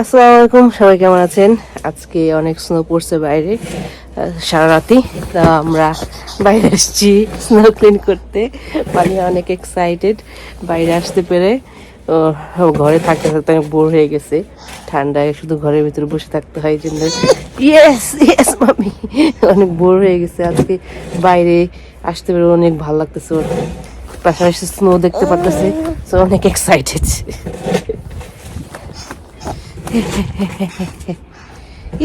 আসসালামু আলাইকুম, সবাই কেমন আছেন? আজকে অনেক স্নো পড়ছে বাইরে সারা রাতি তা আমরা বাইরে এসেছি স্নো ক্লিন করতে। মানে অনেক এক্সাইটেড বাইরে আসতে পেরে। ঘরে থাকতে থাকতে অনেক বোর হয়ে গেছে। ঠান্ডায় শুধু ঘরের ভিতরে বসে থাকতে হয় জন্য ইয়েস ইয়েস মামি অনেক বোর হয়ে গেছে আজকে। বাইরে আসতে পেরে অনেক ভালো লাগতেছে। পাশাপাশি স্নো দেখতে পারতেছে। তো অনেক এক্সাইটেড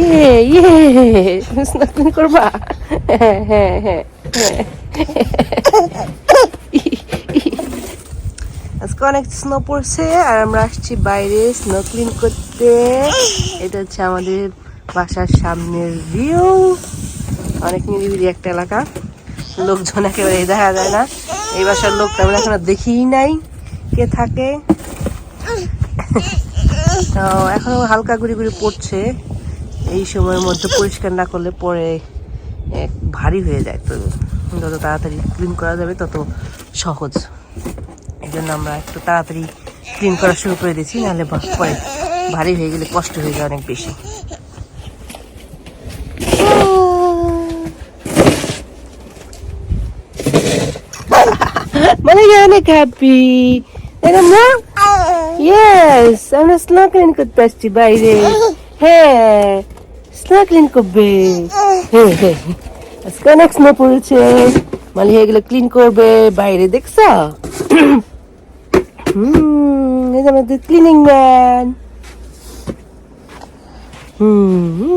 ইয়ে ইয়ে স্নান করবা হ্যাঁ হ্যাঁ হ্যাঁ আজকে অনেক স্নো পড়ছে আর আমরা আসছি বাইরে স্নো ক্লিন করতে। এটা হচ্ছে আমাদের বাসার সামনের ভিউ অনেক নিরিবিলি একটা এলাকা। লোকজন একেবারে দেখা যায় না। এই বাসার লোক আমরা এখনও দেখিই নাই। কে থাকে? তো এখনও হালকা গুড়ি গুড়ি পড়ছে। এই সময়ের মধ্যে পরিষ্কার না করলে পরে ভারী হয়ে যায়। তো যত তাড়াতাড়ি ক্লিন করা যাবে তত সহজ। এই জন্য আমরা একটু তাড়াতাড়ি ক্লিন করা শুরু করে দিয়েছি, নাহলে পরে ভারী হয়ে গেলে কষ্ট হয়ে যায় অনেক বেশি। মানে অনেক হ্যাপি না মা ইয়েস আমরা স্নাকলিন করতে আসছি বাইরে হ্যাঁ স্নাকলিন করবে হ্যাঁ হ্যাঁ আজকে অনেক স্নো পড়েছে মানে এগুলো ক্লিন করবে বাইরে দেখছ হুম এই যে আমাদের ক্লিনিং ম্যান হুম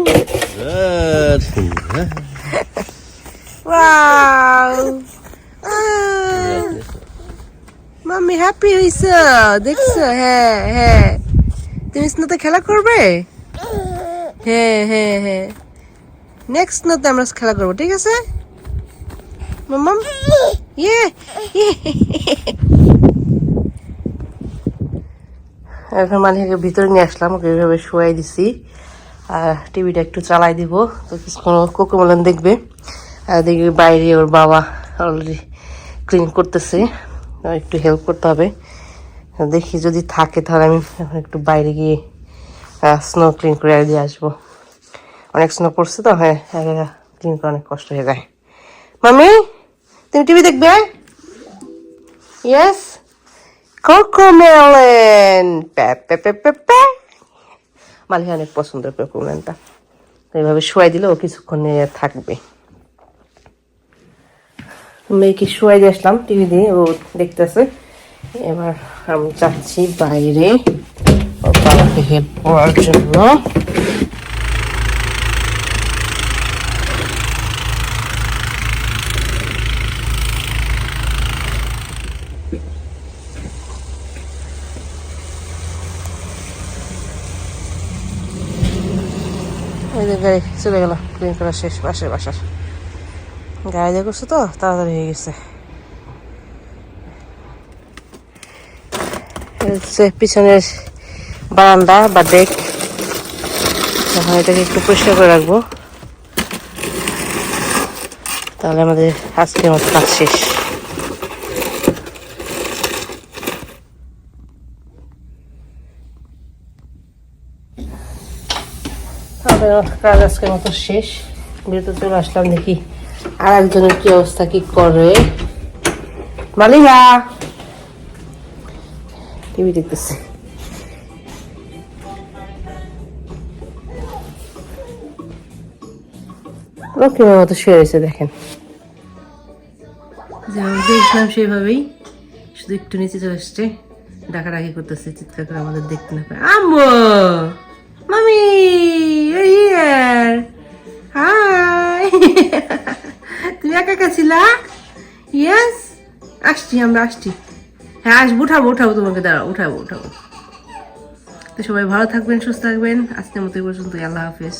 Good. মাম্মি হ্যাপি হইছ, দেখছ? হ্যাঁ হ্যাঁ। তুমি স্নোতে খেলা করবে? হ্যাঁ হ্যাঁ হ্যাঁ। নেক্সট স্নোতে আমরা খেলা করব, ঠিক আছে? মাম্মাম? ইয়ে এখন মালিকে ভিতরে নিয়ে আসলাম, ওকে এইভাবে শোয়াই দিছি। আর টিভিটা একটু চালাই দিব, তো কিছুক্ষণ কোকোমলন দেখবে। আর দেখবে বাইরে ওর বাবা অলরেডি ক্লিন করতেছে। একটু হেল্প করতে হবে। দেখি যদি থাকে তাহলে আমি একটু বাইরে গিয়ে স্নো ক্লিন করে দিয়ে আসব। অনেক স্নো পড়ছে তো হ্যাঁ ক্লিন করা অনেক কষ্ট হয়ে যায়। মামি, তুমি টিভি দেখবে? ইয়েস কোকোমেলন মালিক অনেক পছন্দ কোকোমেলনটা এইভাবে শোয়াই দিলে ও কিছুক্ষণ থাকবে। মেয়েকে দিয়ে আসলাম, টিভি দিয়ে, ও দেখতেছে। এবার আমি যাচ্ছি বাইরে। বাবাকে হেল্প করার জন্য। চলে গেল ক্লিন করা শেষ বাসের বাসার গাড়ি দিয়ে করছে তো? তাড়াতাড়ি হয়ে গেছে। পিছনের বারান্দা বা ডেক এখন এটাকে একটু পরিষ্কার করে রাখব। তাহলে আমাদের আজকের মতো কাজ শেষ। কাজ আজকের মতো শেষ। বিরত চলে আসলাম দেখি আর একজনের কি অবস্থা, কি করে? মালিহা! টিভি দেখতেছে। ওকে মতো শুয়ে রয়েছে, দেখেন। যেভাবে দেখলাম সেভাবেই। শুধু একটু নিচে চলে আসছে ডাকাডাকি করতেছে, চিৎকার করে আমাদের দেখতে না পায়। আম্মু! মামি! হিয়ার একা ইয়েস আসছি আমরা আসছি। হ্যাঁ আসব, উঠাবো উঠাবো তোমাকে, দাঁড়াও, উঠাবো উঠাবো। তো সবাই ভালো থাকবেন, সুস্থ থাকবেন। আজকের মতো এই পর্যন্ত আল্লাহ হাফেজ।